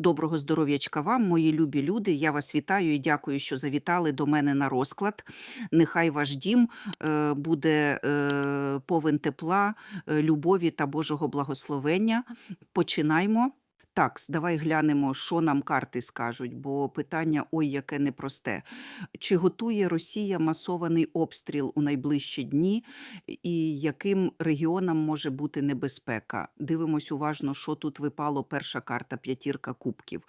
Доброго здоров'ячка вам, мої любі люди. Я вас вітаю і дякую, що завітали до мене на розклад. Нехай ваш дім е, буде е, повен тепла, е, любові та Божого благословення. Починаймо. Так, давай глянемо, що нам карти скажуть, бо питання ой, яке непросте. Чи готує Росія масований обстріл у найближчі дні, і яким регіонам може бути небезпека? Дивимось уважно, що тут випало. Перша карта п'ятірка кубків.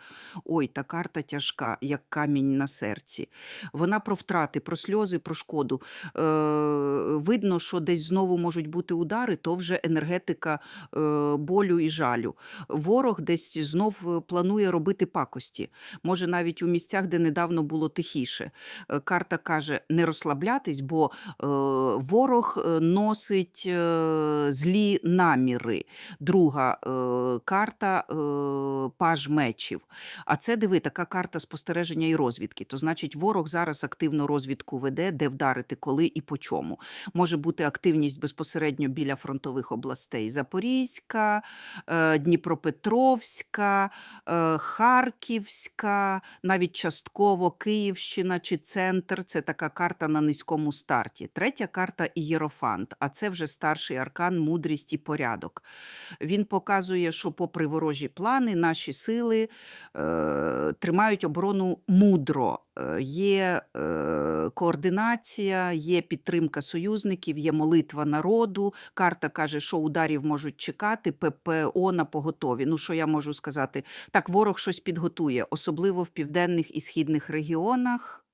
Ой, та карта тяжка, як камінь на серці. Вона про втрати, про сльози, про шкоду. Е, видно, що десь знову можуть бути удари, то вже енергетика е, болю і жалю. Ворог десь знов е, планує робити пакості. Може, навіть у місцях, де недавно було тихіше. Е, Карта каже не розслаблятись, бо е, ворог носить злі наміри. Друга карта паж мечів. А це диви, така карта спостереження і розвідки. То значить, ворог зараз активно розвідку веде, де вдарити, коли і по чому. Може бути активність безпосередньо біля фронтових областей: Запорізька, Дніпропетровська, е, Харківська, навіть частково Київщина чи центр. Це така карта на низькому старті. Третя карта Ієрофант, а це вже старший аркан, мудрість і порядок. Він показує, що, попри ворожі плани, наші сили е, тримають оборону мудро. Е, Є е, координація, є підтримка союзників, є молитва народу. Карта каже, що ударів можуть чекати, ППО на поготові. Ну, що я можу сказати? Так, ворог щось підготує, особливо в південних і східних регіонах.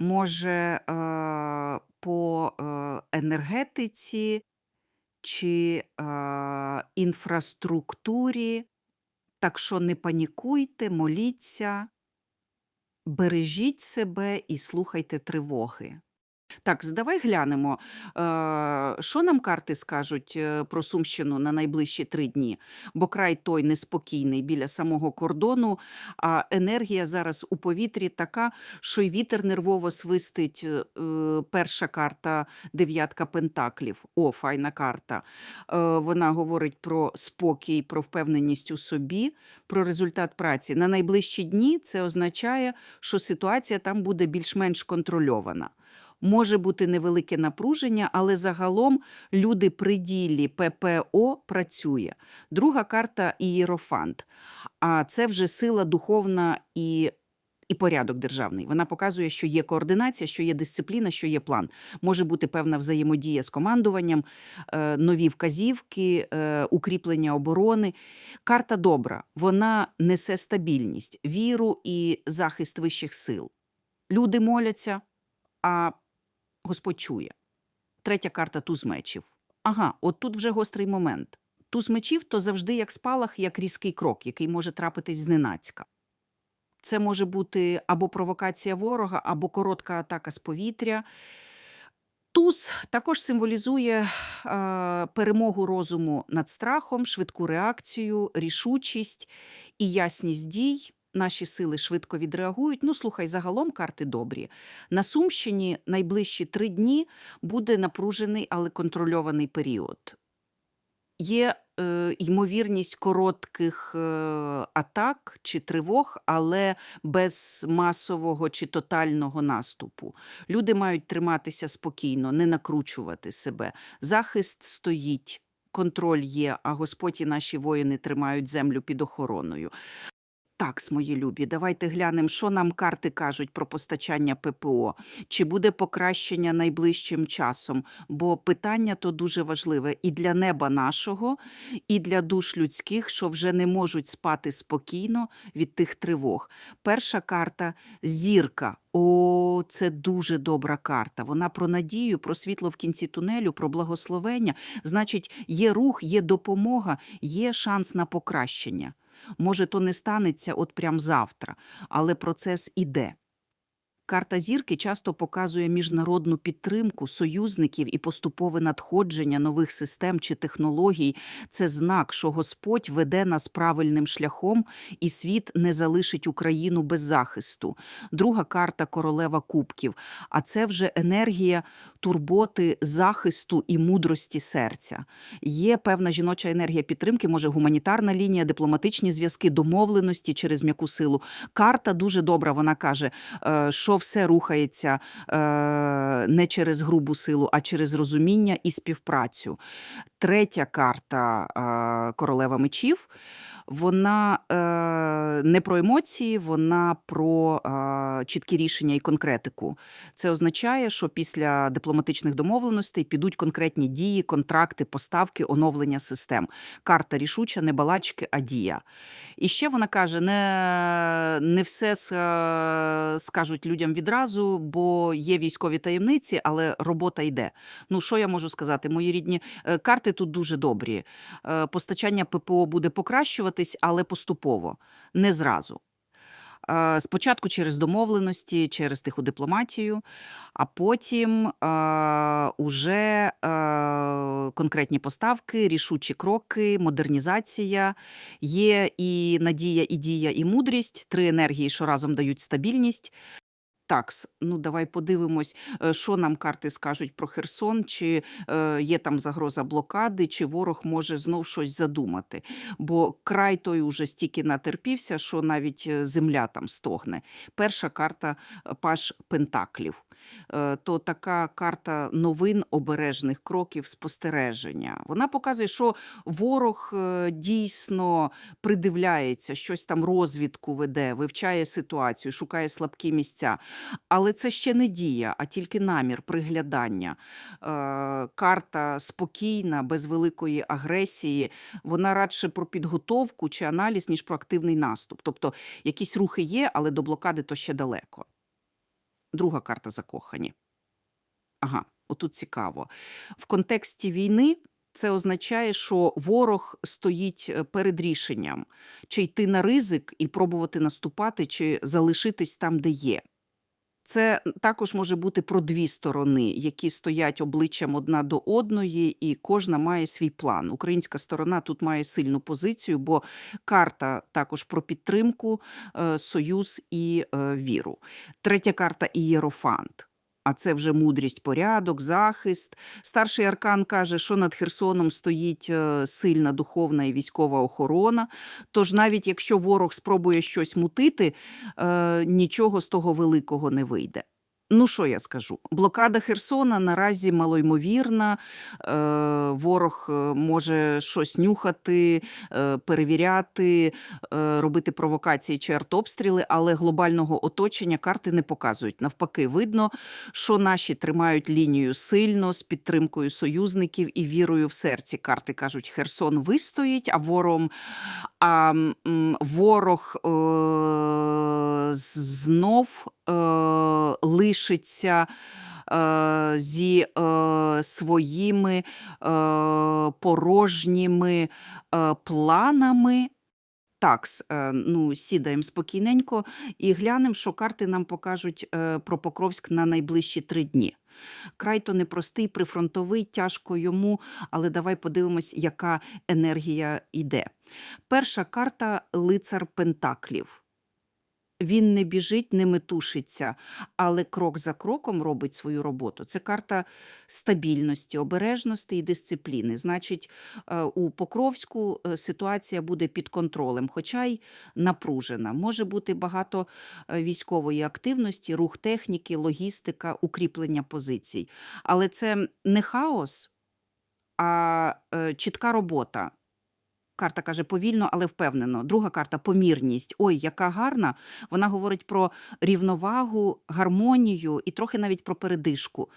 Може, е, по е, енергетиці чи е, інфраструктурі. Так що не панікуйте, моліться, бережіть себе і слухайте тривоги. Так, давай глянемо, е, що нам карти скажуть е, про Сумщину на найближчі три дні. Бо край той неспокійний біля самого кордону, а енергія зараз у повітрі така, що й вітер нервово свистить. Е, Перша карта дев'ятка пентаклів. О, файна карта. Вона говорить про спокій, про впевненість у собі, про результат праці. На найближчі дні це означає, що ситуація там буде більш-менш контрольована. Може бути невелике напруження, але загалом люди при ділі ППО працює. Друга карта Ієрофант. А це вже сила духовна і. І порядок державний. Вона показує, що є координація, що є дисципліна, що є план. Може бути певна взаємодія з командуванням, е, нові вказівки, е, укріплення оборони. Карта добра, вона несе стабільність, віру і захист вищих сил. Люди моляться, а Господь чує. Третя карта туз мечів. Ага, от тут вже гострий момент. Туз мечів то завжди як спалах, як різкий крок, який може трапитись зненацька. Це може бути або провокація ворога, або коротка атака з повітря. Туз також символізує е, перемогу розуму над страхом, швидку реакцію, рішучість і ясність дій. Наші сили швидко відреагують. Ну, слухай, загалом карти добрі. На Сумщині найближчі три дні буде напружений, але контрольований період. Є е, ймовірність коротких е, атак чи тривог, але без масового чи тотального наступу. Люди мають триматися спокійно, не накручувати себе. Захист стоїть, контроль є, а Господь і наші воїни тримають землю під охороною. Так, мої любі, давайте глянемо, що нам карти кажуть про постачання ППО. Чи буде покращення найближчим часом? Бо питання то дуже важливе і для неба нашого, і для душ людських, що вже не можуть спати спокійно від тих тривог. Перша карта зірка. О, це дуже добра карта. Вона про надію, про світло в кінці тунелю, про благословення. Значить, є рух, є допомога, є шанс на покращення. Може, то не станеться от прям завтра, але процес іде. Карта зірки часто показує міжнародну підтримку союзників і поступове надходження нових систем чи технологій. Це знак, що Господь веде нас правильним шляхом, і світ не залишить Україну без захисту. Друга карта королева кубків. А це вже енергія турботи, захисту і мудрості серця. Є певна жіноча енергія підтримки, може гуманітарна лінія, дипломатичні зв'язки, домовленості через м'яку силу. Карта дуже добра. Вона каже, е, що все рухається е, не через грубу силу, а через розуміння і співпрацю. Третя карта е, королева мечів. Вона е, не про емоції, вона про е, чіткі рішення і конкретику. Це означає, що після дипломатичних домовленостей підуть конкретні дії, контракти, поставки, оновлення систем. Карта рішуча, не балачки, а дія. І ще вона каже: не, не все е, скажуть людям відразу, бо є військові таємниці, але робота йде. Ну, що я можу сказати? Мої рідні е, карти тут дуже добрі. Е, Постачання ППО буде покращуватись, але поступово, не зразу. Е, Спочатку через домовленості, через тиху дипломатію, а потім е, уже е, конкретні поставки, рішучі кроки, модернізація. Є і надія, і дія, і мудрість три енергії, що разом дають стабільність. Такс, ну давай подивимось, е, що нам карти скажуть про Херсон, чи е, є там загроза блокади, чи ворог може знов щось задумати. Бо край той уже стільки натерпівся, що навіть е, земля там стогне. Перша карта е, Паш Пентаклів. Е, То така карта новин, обережних кроків, спостереження. Вона показує, що ворог е, дійсно придивляється, щось там розвідку веде, вивчає ситуацію, шукає слабкі місця. Але це ще не дія, а тільки намір, приглядання. Е, карта спокійна, без великої агресії. Вона радше про підготовку чи аналіз, ніж про активний наступ. Тобто якісь рухи є, але до блокади то ще далеко. Друга карта закохані. Ага, отут цікаво. В контексті війни це означає, що ворог стоїть е, перед рішенням, чи йти на ризик і пробувати наступати, чи залишитись там, де є. Це також може бути про дві сторони, які стоять обличчям одна до одної, і кожна має свій план. Українська сторона тут має сильну позицію, бо карта також про підтримку, е, союз і е, віру. Третя карта ієрофант. А це вже мудрість, порядок, захист. Старший аркан каже, що над Херсоном стоїть е, сильна духовна і військова охорона. Тож навіть якщо ворог спробує щось мутити, е, нічого з того великого не вийде. Ну, що я скажу? Блокада Херсона наразі малоймовірна. Е, ворог е, може щось нюхати, е, перевіряти, робити провокації чи артобстріли, але глобального оточення карти не показують. Навпаки, видно, що наші тримають лінію сильно з підтримкою союзників і вірою в серці. Карти кажуть, Херсон вистоїть, а вором а ворог е, знов лишиться е, зі е, своїми е, порожніми е, планами. Такс, е, ну, сідаємо спокійненько і глянемо, що карти нам покажуть е, про Покровськ на найближчі три дні. Край то непростий, прифронтовий, тяжко йому, але давай подивимось, яка енергія йде. Перша карта лицар Пентаклів. Він не біжить, не метушиться, але крок за кроком робить свою роботу. Це карта стабільності, обережності і дисципліни. Значить, е, у Покровську е, ситуація буде під контролем, хоча й напружена. Може бути багато е, військової активності, рух техніки, логістика, укріплення позицій. Але це не хаос, а чітка робота. Карта каже повільно, але впевнено. Друга карта помірність. Ой, яка гарна. Вона говорить про рівновагу, гармонію і трохи навіть про передишку.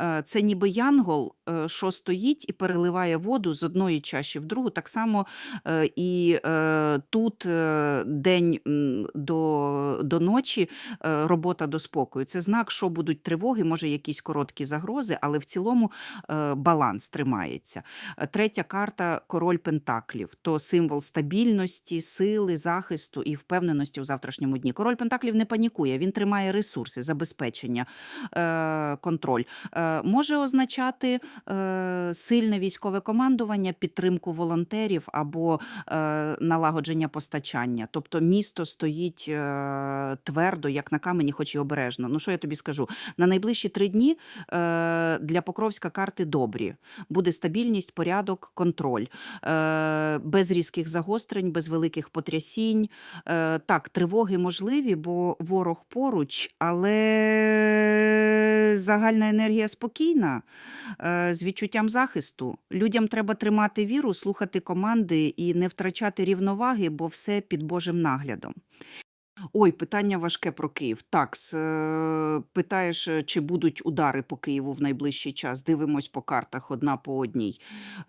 Е, Це ніби янгол, е, що стоїть і переливає воду з одної чаші в другу. Так само е, і тут день до, до ночі, робота до спокою. Це знак, що будуть тривоги, може якісь короткі загрози, але в цілому баланс тримається. Третя карта король Пентаклів. Тобто символ стабільності, сили, захисту і впевненості у завтрашньому дні. Король Пентаклів не панікує, він тримає ресурси, забезпечення, е, контроль. Е, може означати е, сильне військове командування, підтримку волонтерів або налагодження постачання. Тобто місто стоїть твердо, як на камені, хоч і обережно. Ну що я тобі скажу? На найближчі три дні для Покровська карти добрі. Буде стабільність, порядок, контроль. Без різких загострень, без великих потрясінь. Е, так, тривоги можливі, бо ворог поруч, але загальна енергія спокійна, е, з відчуттям захисту. Людям треба тримати віру, слухати команди і не втрачати рівноваги, бо все під Божим наглядом. Ой, питання важке про Київ. Так, с- е, питаєш, е, чи будуть удари по Києву в найближчий час. Дивимось по картах одна по одній.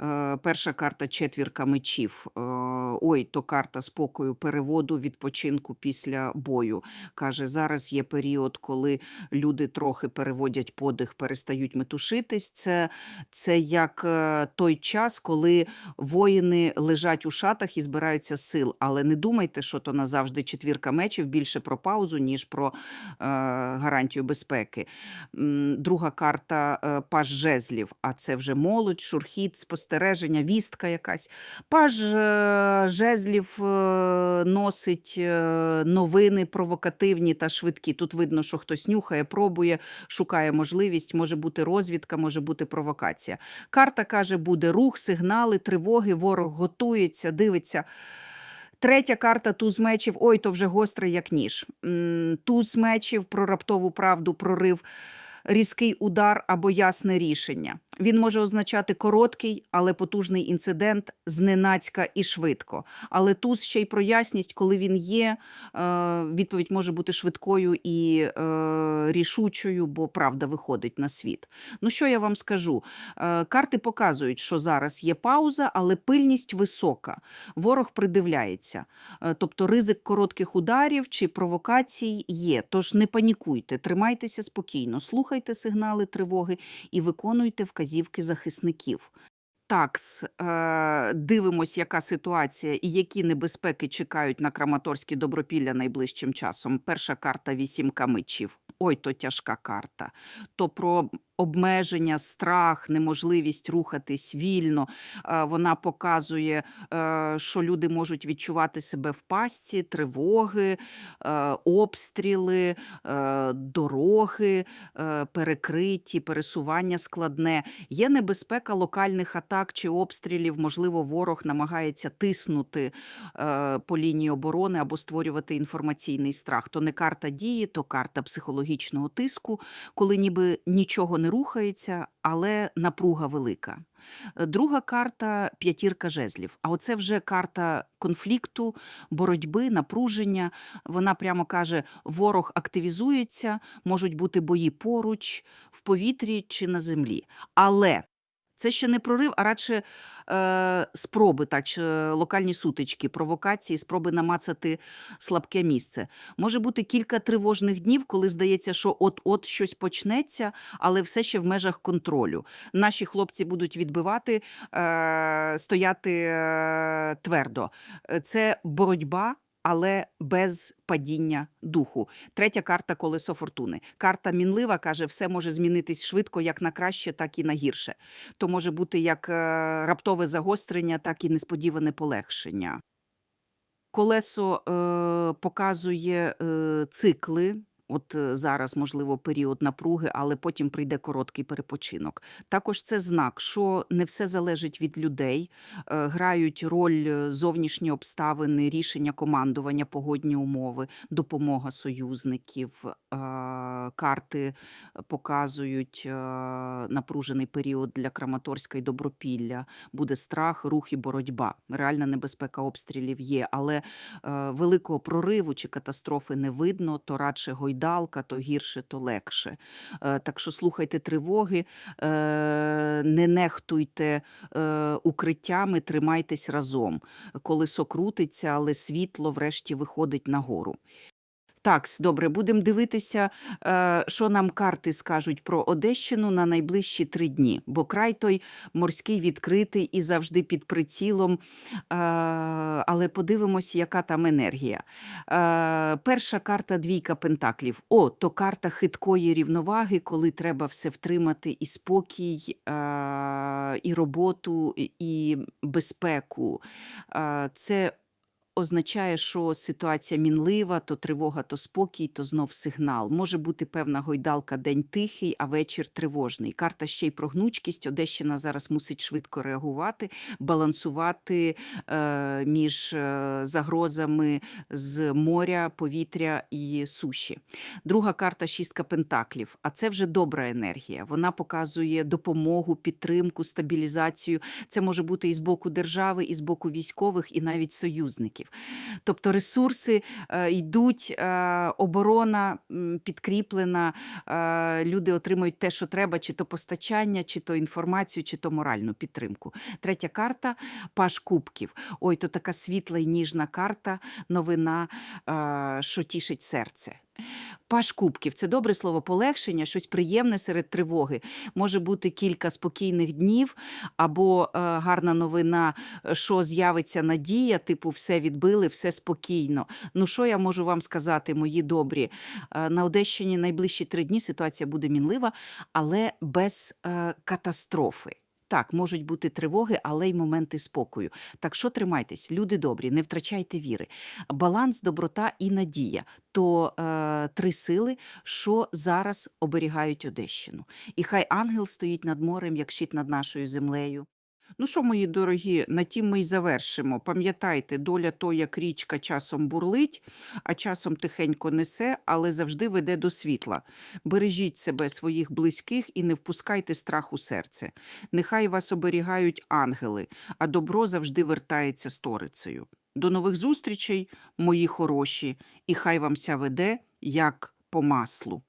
Е, Перша карта четвірка мечів. Е, Ой, то карта спокою, переводу, відпочинку після бою. Каже, зараз є період, коли люди трохи переводять подих, перестають метушитись. Це, це як е, той час, коли воїни лежать у шатах і збираються сил. Але не думайте, що то назавжди четвірка мечів більше про паузу, ніж про е, гарантію безпеки. Друга карта е, паж жезлів, а це вже молодь, шурхіт, спостереження, вістка якась. Паж е, жезлів носить новини провокативні та швидкі. Тут видно, що хтось нюхає, пробує, шукає можливість, може бути розвідка, може бути провокація. Карта каже, буде рух, сигнали, тривоги, ворог готується, дивиться. Третя карта туз мечів. Ой, то вже гострий, як ніж. Туз мечів про раптову правду, прорив, різкий удар або ясне рішення. Він може означати короткий, але потужний інцидент, зненацька і швидко. Але туз ще й про ясність, коли він є, е, відповідь може бути швидкою і е, рішучою, бо правда виходить на світ. Ну що я вам скажу? Е, Карти показують, що зараз є пауза, але пильність висока. Ворог придивляється. Тобто ризик коротких ударів чи провокацій є. Тож не панікуйте, тримайтеся спокійно, слухайте сигнали тривоги і виконуйте вказівки захисників. Такс, е, дивимось, яка ситуація і які небезпеки чекають на Краматорські добропілля найближчим часом. Перша карта вісімка мечів. Ой, то тяжка карта. То про обмеження, страх, неможливість рухатись вільно. Е, Вона показує, е, що люди можуть відчувати себе в пастці, тривоги, е, обстріли, дороги перекриті, пересування складне. Є небезпека локальних атак чи обстрілів. Можливо, ворог намагається тиснути по лінії оборони або створювати інформаційний страх. То не карта дії, то карта психологічного тиску, коли ніби нічого не рухається, але напруга велика. Е, Друга карта п'ятірка жезлів. А оце вже карта конфлікту, боротьби, напруження. Вона прямо каже: ворог активізується, можуть бути бої поруч, в повітрі чи на землі. Але це ще не прорив, а радше е, спроби, так, локальні сутички, провокації, спроби намацати слабке місце. Може бути кілька тривожних днів, коли здається, що от-от щось почнеться, але все ще в межах контролю. Наші хлопці будуть відбивати, е, стояти е, твердо. Е, Це боротьба. Але без падіння духу. Третя карта колесо фортуни. Карта мінлива каже, все може змінитись швидко, як на краще, так і на гірше. То може бути як е, раптове загострення, так і несподіване полегшення. Колесо е, показує е, цикли. От е, зараз, можливо, період напруги, але потім прийде короткий перепочинок. Також це знак, що не все залежить від людей, е, грають роль е, зовнішні обставини, рішення командування, погодні умови, допомога союзників. Карти показують напружений період для Краматорська і Добропілля. Буде страх, рух і боротьба. Реальна небезпека обстрілів є, але великого прориву чи катастрофи не видно, то радше гойдалка, то гірше, то легше. Е, так що слухайте тривоги, е, не нехтуйте е, укриттями, тримайтесь разом. Колесо крутиться, але світло врешті виходить нагору. Так, добре, будемо дивитися, е, що нам карти скажуть про Одещину на найближчі три дні, бо край той морський відкритий і завжди під прицілом. Е, але подивимось, яка там енергія. Е, перша карта двійка пентаклів. О, то карта хиткої рівноваги, коли треба все втримати і спокій, і роботу, і- безпеку. Це означає, що ситуація мінлива, то тривога, то спокій, то знов сигнал. Може бути певна гойдалка, день тихий, а вечір тривожний. Карта ще й про гнучкість. Одещина зараз мусить швидко реагувати, балансувати е, між е, загрозами з моря, повітря і суші. Друга карта шістка пентаклів. А це вже добра енергія. Вона показує допомогу, підтримку, стабілізацію. Це може бути і з боку держави, і з боку військових, і навіть союзників. Тобто ресурси е, йдуть, е, оборона підкріплена, е, люди отримують те, що треба, чи то постачання, чи то інформацію, чи то моральну підтримку. Третя карта паш кубків. Ой, то така світла і ніжна карта, новина, що тішить серце. Паш кубків це добре слово полегшення, щось приємне серед тривоги. Може бути кілька спокійних днів, або е, гарна новина, що з'явиться надія, типу, все відбили, все спокійно. Ну, що я можу вам сказати, мої добрі? Е, на Одещині найближчі три дні ситуація буде мінлива, але без е, катастрофи. Так, можуть бути тривоги, але й моменти спокою. Так що тримайтесь, люди добрі, не втрачайте віри. Баланс, доброта і надія то е, три сили, що зараз оберігають Одещину. І хай ангел стоїть над морем, як щит над нашою землею. Ну що, мої дорогі, на тім ми й завершимо. Пам'ятайте, доля то, як річка часом бурлить, а часом тихенько несе, але завжди веде до світла. Бережіть себе, своїх близьких і не впускайте страх у серце. Нехай вас оберігають ангели, а добро завжди вертається сторицею. До нових зустрічей, мої хороші, і хай вам ся веде, як по маслу.